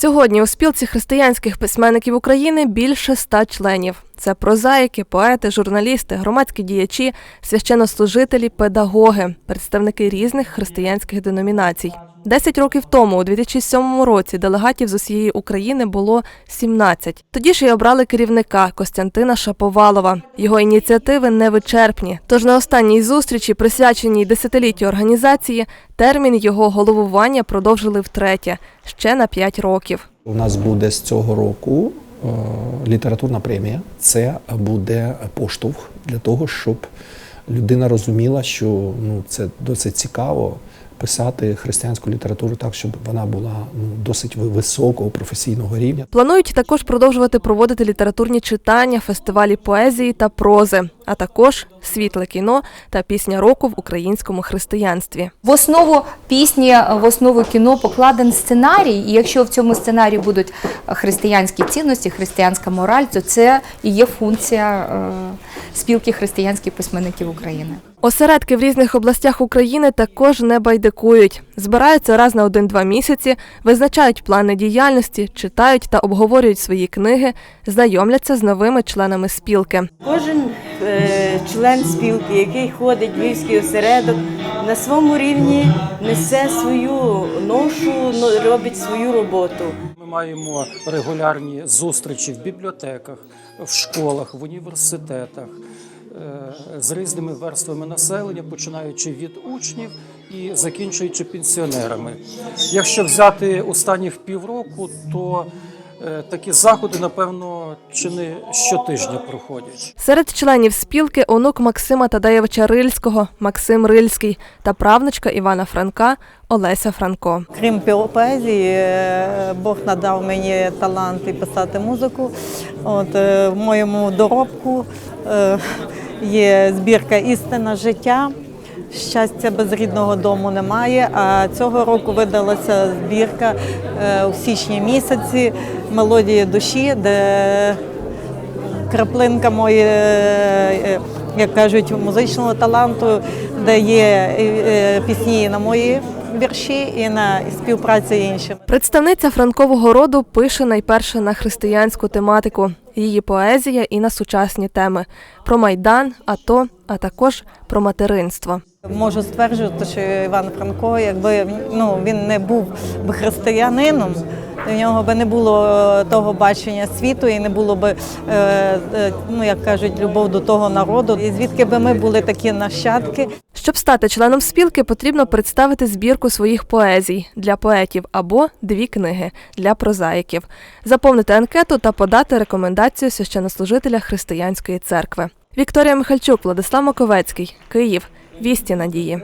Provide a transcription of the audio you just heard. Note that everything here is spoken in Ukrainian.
Сьогодні у спілці християнських письменників України більше ста членів. Це прозаїки, поети, журналісти, громадські діячі, священнослужителі, педагоги, представники різних християнських деномінацій. Десять років тому, у 2007 році, делегатів з усієї України було 17. Тоді ж і обрали керівника Костянтина Шаповалова. Його ініціативи невичерпні. Тож на останній зустрічі, присвяченій десятиліттю організації, термін його головування продовжили втретє ще на 5 років. У нас буде з цього року літературна премія. Це буде поштовх для того, щоб людина розуміла, що ну, це досить цікаво писати християнську літературу так, щоб вона була ну, досить високого професійного рівня. Планують також продовжувати проводити літературні читання, фестивалі поезії та прози, а також світле кіно та пісня року в українському християнстві. В основу пісні, в основу кіно покладен сценарій, і якщо в цьому сценарії будуть християнські цінності, християнська мораль, то це і є функція е, спілки християнських письменників України. Осередки в різних областях України також не байдикують. Збираються раз на один-два місяці, визначають плани діяльності, читають та обговорюють свої книги, знайомляться з новими членами спілки. Кожен е, член спілки, який ходить в Львівський осередок, на своєму рівні несе свою ношу, но- робить свою роботу. Ми маємо регулярні зустрічі в бібліотеках, в школах, в університетах з різними верствами населення, починаючи від учнів і закінчуючи пенсіонерами. Якщо взяти останніх півроку, то е, такі заходи, напевно, чи не щотижня проходять. Серед членів спілки онук Максима Тадаєвича Рильського, Максим Рильський та правнучка Івана Франка Олеся Франко. Крім піо- поезії, е, Бог надав мені талант і писати музику. От, е, в моєму доробку е, є збірка Істина життя. Щастя без рідного дому немає. А цього року видалася збірка е, у січні місяці Мелодії душі, де краплинка моєї, е, як кажуть, музичного таланту, де є е, пісні на мої вірші і на співпрацю іншим. Представниця франкового роду пише найперше на християнську тематику. Її поезія і на сучасні теми про майдан, АТО, а також про материнство. Можу стверджувати, що Іван Франко, якби ну він не був би християнином, в нього би не було е, того бачення світу і не було би, е, е, ну як кажуть, любов до того народу. І звідки би ми були такі нащадки, Щоб стати членом спілки, потрібно представити збірку своїх поезій для поетів або дві книги для прозаїків, заповнити анкету та подати рекомендацію священнослужителя християнської церкви. Вікторія Михальчук, Владислав Маковецький, Київ. Вісті надії.